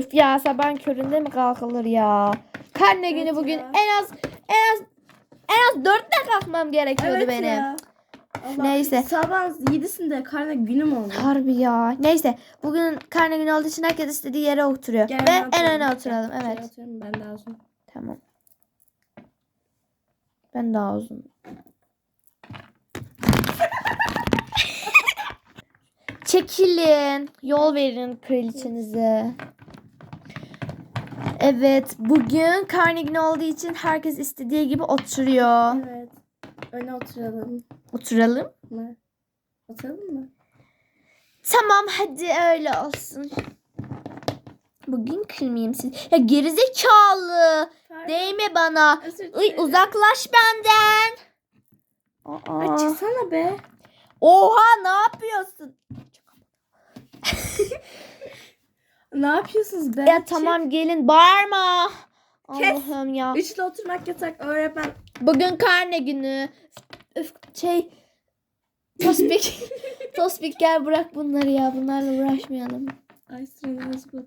Üf ya sabahın köründe mi kalkılır ya? Karne Evet günü bugün ya. en az en az en az dörtte kalkmam gerekiyordu benim. ya. Allah, Neyse. Sabah yedisinde karne günüm oldu. Harbi ya. Neyse bugün karne günü olduğu için herkes istediği yere oturuyor. Gel, Ve en oturayım. öne Gel, oturalım. şuraya Evet. ben daha uzun. Tamam. Ben daha uzun. Çekilin. Yol verin kraliçenize. Evet. Bugün karne günü olduğu için herkes istediği gibi oturuyor. Evet. Öne oturalım Oturalım. mı? Oturalım mı? Tamam hadi öyle olsun. Bugün kırmayayım siz. Ya gerizekalı. Pardon. Değme bana. Dilerim. uzaklaş benden. Aa. çıksana be. Oha ne yapıyorsun? Ne yapıyorsunuz be? Ya tamam gelin bağırma. Kes. Allah'ım ya. Üçlü oturmak yasak öğretmen. Bugün karne günü. Öf, şey Tospik. Tospik gel bırak bunları ya. Bunlarla uğraşmayalım. Ay sıralımız bu.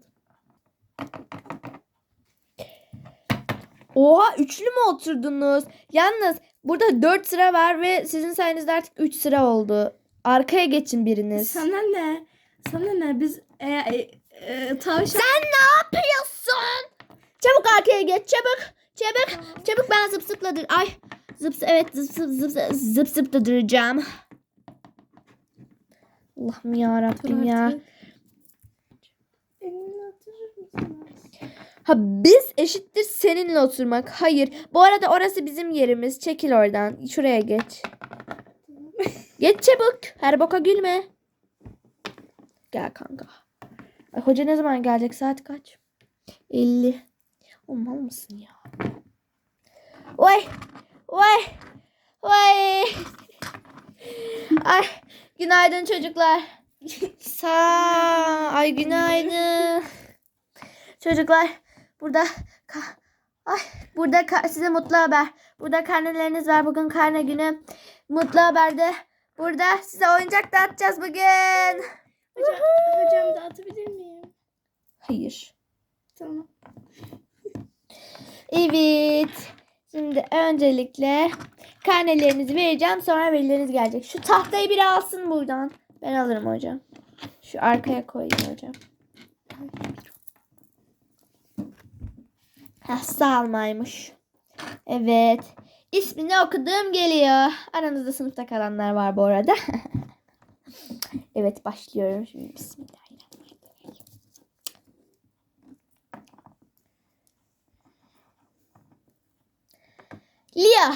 Oha üçlü mü oturdunuz? Yalnız burada dört sıra var ve sizin sayenizde artık üç sıra oldu. Arkaya geçin biriniz. Sana ne? Sana ne? Biz e, e, e, tavşan... Sen ne yapıyorsun? Çabuk arkaya geç çabuk. Çabuk. Çabuk ben zıp zıpla dur. Ay zıp evet zıp zıp zıp zıp, zıp zıpla duracağım. Allah'ım ya Rabbim ya. Ha biz eşittir seninle oturmak. Hayır. Bu arada orası bizim yerimiz. Çekil oradan. Şuraya geç. Geç çabuk. Her boka gülme. Gel kanka. Ay, hoca ne zaman gelecek? Saat kaç? 50. Olmaz mısın ya? Vay. Vay. Vay. Ay. Günaydın çocuklar. Sağ. Ay günaydın. Çocuklar burada ay burada size mutlu haber. Burada karneleriniz var. Bugün karne günü. Mutlu haberde burada size oyuncak dağıtacağız bugün. Hocam, hocam dağıtabilir miyim? Hayır. Tamam. Evet. Şimdi öncelikle karnelerinizi vereceğim. Sonra velileriniz gelecek. Şu tahtayı biri alsın buradan. Ben alırım hocam. Şu arkaya koyayım hocam. Heh, salmaymış. Evet. İsmini okuduğum geliyor. Aranızda sınıfta kalanlar var bu arada. evet başlıyorum şimdi. Bismillahirrahmanirrahim. Lia.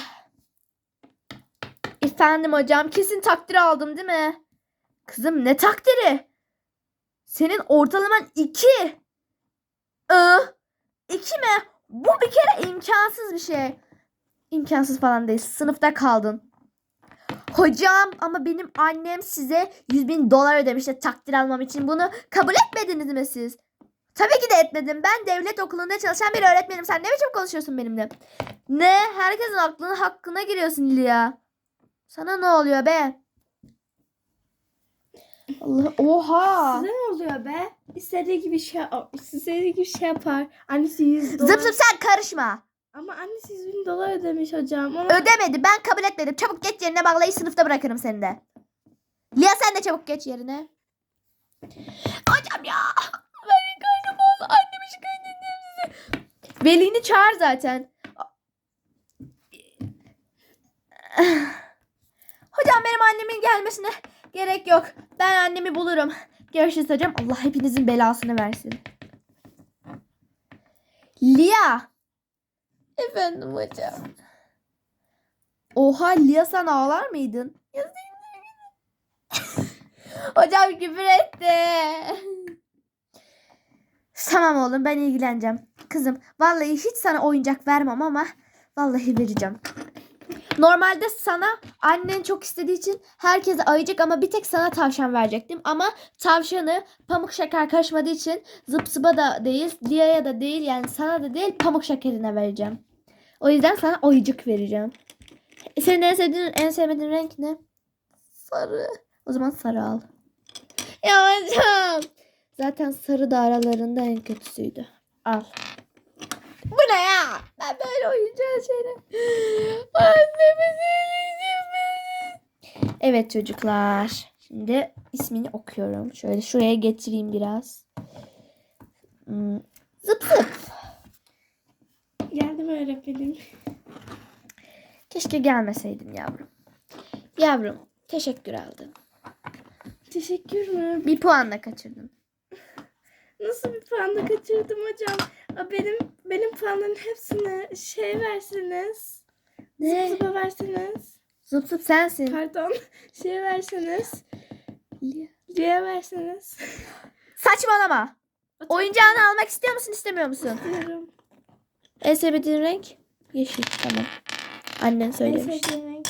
Efendim hocam kesin takdir aldım değil mi? Kızım ne takdiri? Senin ortalaman 2. Ee, 2 mi? Bu bir kere imkansız bir şey. İmkansız falan değil. Sınıfta kaldın. Hocam ama benim annem size 100 bin dolar ödemişti takdir almam için. Bunu kabul etmediniz mi siz? Tabii ki de etmedim. Ben devlet okulunda çalışan bir öğretmenim. Sen ne biçim konuşuyorsun benimle? Ne? Herkesin aklına hakkına giriyorsun Lia. Sana ne oluyor be? Allah oha. Size ne oluyor be? İstediği gibi şey istediği gibi şey yapar. Annesi 100 dolar. Zıp zıp sen karışma. Ama annesi 100 bin dolar ödemiş hocam. Ama... Ödemedi. Ben kabul etmedim. Çabuk geç yerine bağlayı sınıfta bırakırım seni de. Lia sen de çabuk geç yerine. Hocam ya. Ben karnım oldu. Annemi şikayet edeyim size. Velini çağır zaten. Hocam benim annemin gelmesine gerek yok. Ben annemi bulurum. Görüşürüz hocam. Allah hepinizin belasını versin. Lia. Efendim hocam. Oha Lia sen ağlar mıydın? hocam küfür etti. Tamam oğlum ben ilgileneceğim. Kızım vallahi hiç sana oyuncak vermem ama vallahi vereceğim. Normalde sana annen çok istediği için herkese ayıcık ama bir tek sana tavşan verecektim. Ama tavşanı pamuk şeker karışmadığı için zıp zıba da değil, Lia'ya da değil yani sana da değil pamuk şekerine vereceğim. O yüzden sana oyuncak vereceğim. E, Senin en sevdiğin, en sevmediğin renk ne? Sarı. O zaman sarı al. Ya hocam. Zaten sarı da aralarında en kötüsüydü. Al. Bu ne ya? Ben böyle oyuncağım seni. Annemi söyleyeceğim. Evet çocuklar. Şimdi ismini okuyorum. Şöyle şuraya getireyim biraz. Hmm, Zıp zıp. Geldim öğretmenim. Keşke gelmeseydim yavrum. Yavrum teşekkür aldım. Teşekkür mü? Bir puanla kaçırdım. Nasıl bir puan da kaçırdım hocam? Benim benim puanların hepsini şey verseniz. Ne? Zıp zıpa verseniz. Zıp zıp sensin. Pardon. Şey verseniz. Liye verseniz. Saçmalama. Oyuncağını almak istiyor musun istemiyor musun? Diyorum. En sevdiğin renk? Yeşil. Tamam. Annen En söylemiş. sevdiğim renk.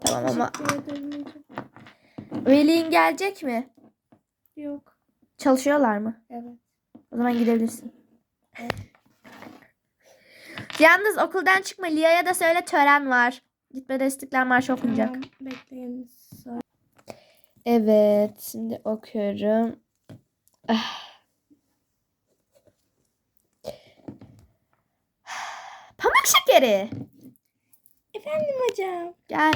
Tamam ama velin gelecek mi? Yok. Çalışıyorlar mı? Evet. O zaman gidebilirsin. Yalnız okuldan çıkma. Lia'ya da söyle tören var. Gitmede İstiklal Marşı okunacak. Tamam, bekleyin. Evet. Şimdi okuyorum. Ah. Pamuk şekeri. Efendim hocam. Gel.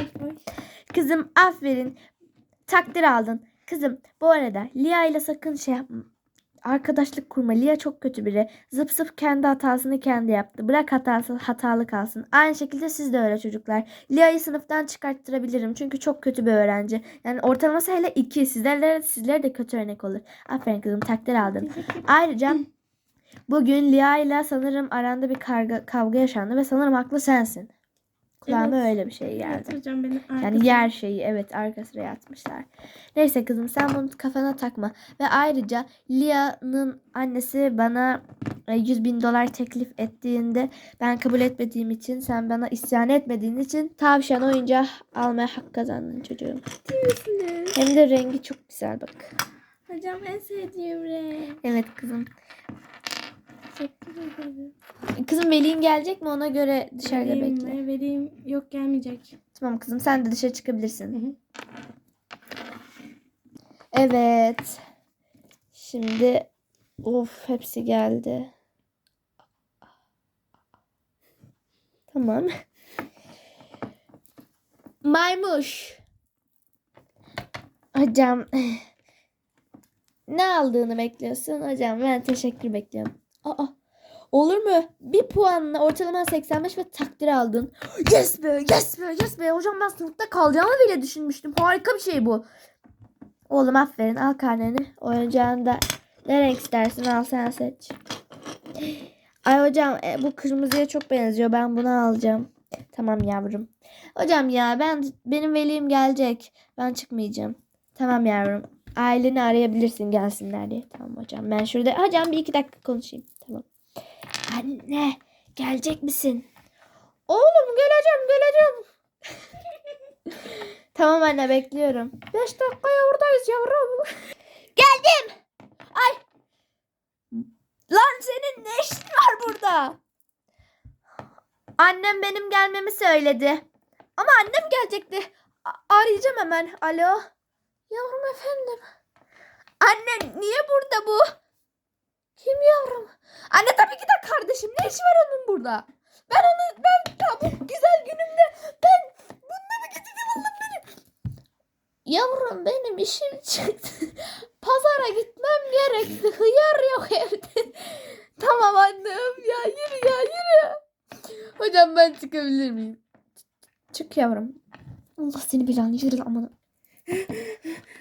Kızım aferin. Takdir aldın. Kızım bu arada Lia ile sakın şey yapma. Arkadaşlık kurma. Lia çok kötü biri. Zıp zıp kendi hatasını kendi yaptı. Bırak hatası hatalı kalsın. Aynı şekilde siz de öyle çocuklar. Lia'yı sınıftan çıkarttırabilirim. Çünkü çok kötü bir öğrenci. Yani ortalaması hele 2. Sizlerle, sizlere de kötü örnek olur. Aferin kızım takdir aldın. Ayrıca bugün Lia ile sanırım aranda bir karga, kavga yaşandı ve sanırım haklı sensin. Kulağıma Evet. öyle bir şey geldi. Evet hocam benim Yani yer şeyi evet arka sıraya atmışlar. Neyse kızım sen bunu kafana takma. Ve ayrıca Lia'nın annesi bana e, 100 bin dolar teklif ettiğinde ben kabul etmediğim için sen bana isyan etmediğin için tavşan oyuncağı almaya hak kazandın çocuğum. Hem de rengi çok güzel bak. Hocam en sevdiğim renk. Evet kızım. Kızım Veli'in gelecek mi ona göre dışarıda Vereyim bekle. mi? Vereyim. Yok gelmeyecek. Tamam kızım sen de dışarı çıkabilirsin. Hı hı. Evet. Şimdi of hepsi geldi. Tamam. Maymuş. Hocam ne aldığını bekliyorsun? Hocam ben teşekkür bekliyorum. Aa, olur mu? Bir puanla ortalama 85 ve takdir aldın. Yes be, yes be, yes be. Hocam ben sınıfta kalacağımı bile düşünmüştüm. Harika bir şey bu. Oğlum aferin al karneni. Oyuncağını da ne renk istersin al sen seç. Ay hocam e, bu kırmızıya çok benziyor. Ben bunu alacağım. Tamam yavrum. Hocam ya ben benim velim gelecek. Ben çıkmayacağım. Tamam yavrum. Aileni arayabilirsin gelsinler diye. Tamam hocam. Ben şurada hocam bir iki dakika konuşayım. Anne gelecek misin? Oğlum geleceğim geleceğim. tamam anne bekliyorum. Beş dakikaya oradayız yavrum. Geldim. Ay. Lan senin ne işin var burada? Annem benim gelmemi söyledi. Ama annem gelecekti. A- arayacağım hemen. Alo. Yavrum efendim. Anne niye burada bu? Kim yavrum? Anne tabii ki de kardeşim. Ne işi var onun burada? Ben onu ben ya bu güzel günümde ben bununla mı gideceğim Allah'ım benim? Yavrum benim işim çıktı. Pazara gitmem gerekti. Hıyar yok evde. tamam annem ya yürü ya yürü. Hocam ben çıkabilir miyim? Çık yavrum. Allah seni bilen yürü aman.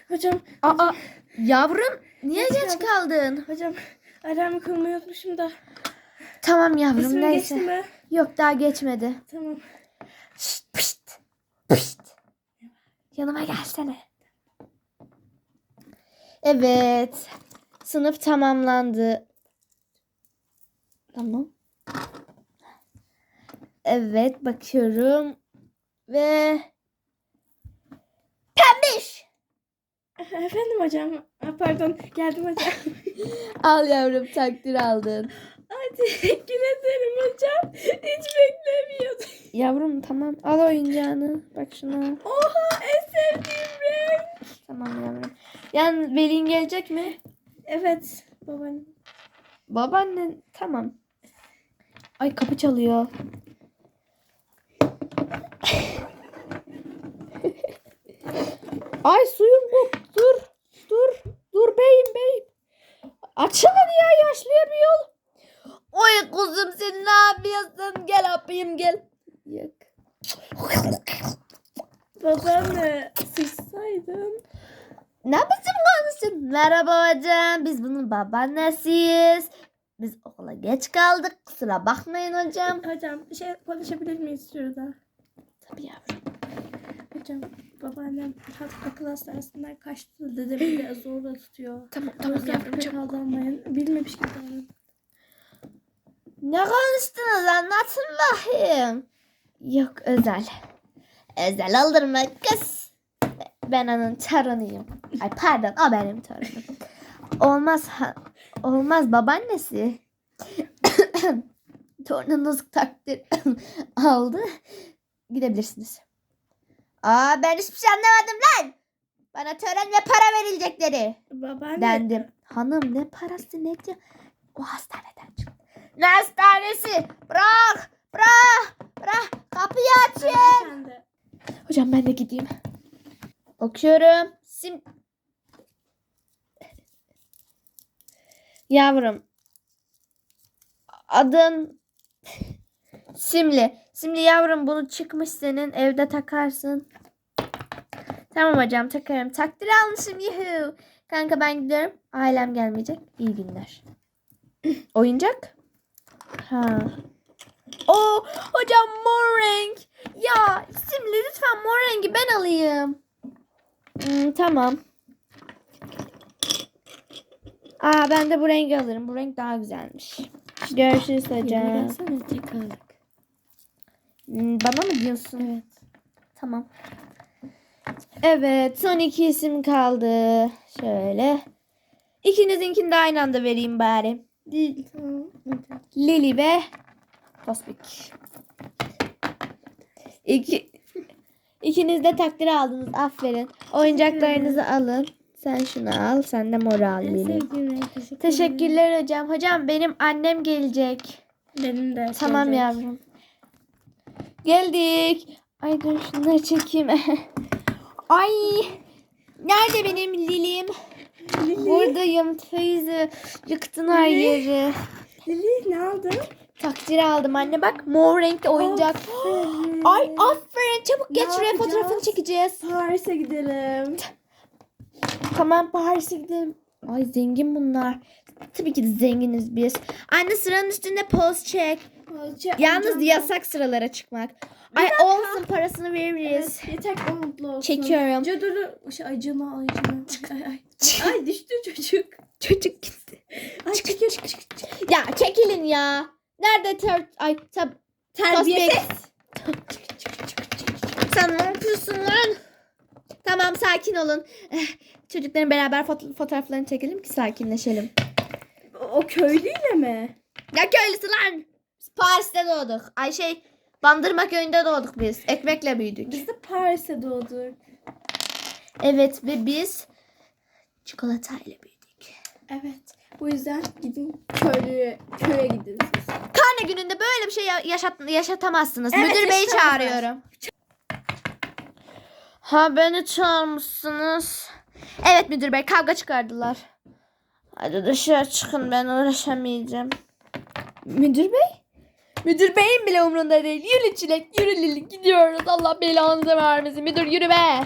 Hocam. Aa yavrum niye geç kaldın? Hocam. Alarmı kurmayı unutmuşum da. Tamam yavrum İsmim neyse. geçti mi? Yok daha geçmedi. Tamam. Şşt, pişt, pişt. Yanıma gelsene. Evet. Sınıf tamamlandı. Tamam. Evet bakıyorum. Ve pembiş. Efendim hocam. Pardon geldim hocam. Al yavrum takdir aldın. Ay teşekkür ederim hocam. Hiç beklemiyordum. Yavrum tamam al oyuncağını. Bak şuna. Oha en sevdiğim renk. Tamam yavrum. Yani velin gelecek mi? Evet babaannem. Babaannen tamam. Ay kapı çalıyor. Ay suyum bu. Dur. Dur. Dur beyim beyim. Açılın ya yaşlayamıyor. Oy kuzum sen ne yapıyorsun? Gel yapayım gel. Yok. Babaanne sıçsaydın. Ne biçim konuşuyorsun? Merhaba hocam. Biz bunun babaannesiyiz. Biz okula geç kaldık. Kusura bakmayın hocam. Hocam bir şey konuşabilir miyiz şurada? Tabii yavrum. Hocam babaannem hat- akıl hastanesinden kaçtı. Dedemi de zorla tutuyor. Tamam tamam yavrum çabuk. aldanmayın. Bilmemiş gibi davranın. Ne konuştunuz anlatın bakayım. Yok özel. Özel olur mu kız? Ben onun torunuyum. Ay pardon o benim torunum. Olmaz ha- olmaz babaannesi. Torununuz takdir aldı. Gidebilirsiniz. Aa ben hiçbir şey anlamadım lan. Bana tören ve para verilecekleri. Babaanne. Dendim. Hanım ne parası ne diyor? O hastaneden çıktı. Ne hastanesi? Bırak! Bırak! Bırak! Kapıyı açın! Hocam ben de gideyim. Okuyorum. Sim... Yavrum. Adın Simli. Simli yavrum bunu çıkmış senin evde takarsın. Tamam hocam takarım. Takdir almışım yuhu. Kanka ben gidiyorum. Ailem gelmeyecek. İyi günler. Oyuncak? Ha. Oo hocam mor renk. Ya Simli lütfen mor rengi ben alayım. Hmm, tamam. Aa ben de bu rengi alırım. Bu renk daha güzelmiş. Görüşürüz hocam. Tekrarlık. Hmm, Bana mı diyorsun? Evet. Tamam. Evet son iki isim kaldı. Şöyle. İkinizinkini de aynı anda vereyim bari. Lili ve Tospik. İki, ikiniz de takdir aldınız. Aferin. Oyuncaklarınızı alın. Sen şunu al. Sen de moru al Lili. Teşekkürler hocam. Hocam benim annem gelecek. Benim de. Tamam gelecek. yavrum. Geldik. Ay dur şunları çekeyim. Ay. Nerede benim Lilim? Lili. Buradayım teyze. Yıktın her Lili. yeri. Lili ne aldın? Takdir aldım anne bak. Mor renkli oyuncak. Aferin. Ay aferin çabuk geç şuraya fotoğrafını çekeceğiz. Paris'e gidelim. Tamam Paris'e gidelim. Ay zengin bunlar. Tabii ki de zenginiz biz. Anne sıranın üstünde poz çek. Alacağım. Yalnız yasak sıralara çıkmak. Ay olsun parasını veririz. Evet, yeter ki o mutlu olsun. Çekiyorum. Dur dur dur. Şey, ay canı ay. Ay, ay. düştü çocuk. Çocuk gitti. Ay çekiyor çık çık çık. Ya çekilin ya. Nerede ter... Ay tab... Terbiyesiz. Sen ne yapıyorsun lan? Tamam sakin olun. Eh, Çocukların beraber foto- fotoğraflarını çekelim ki sakinleşelim. O köylüyle mi? Ya köylüsü lan. Paris'te doğduk. Ay şey Bandırma köyünde doğduk biz. Ekmekle büyüdük. Biz de Paris'te doğduk. Evet ve biz çikolatayla büyüdük. Evet. Bu yüzden gidin köylüye, köye gidin siz. Karne gününde böyle bir şey ya- yaşat yaşatamazsınız. Evet, Müdür beyi çağırıyorum. Ha beni çağırmışsınız. Evet müdür bey kavga çıkardılar. Hadi dışarı çıkın ben uğraşamayacağım. Müdür bey? Müdür beyin bile umrunda değil. Yürü çilek yürü Lili gidiyoruz. Allah belanızı vermesin. Müdür yürü be.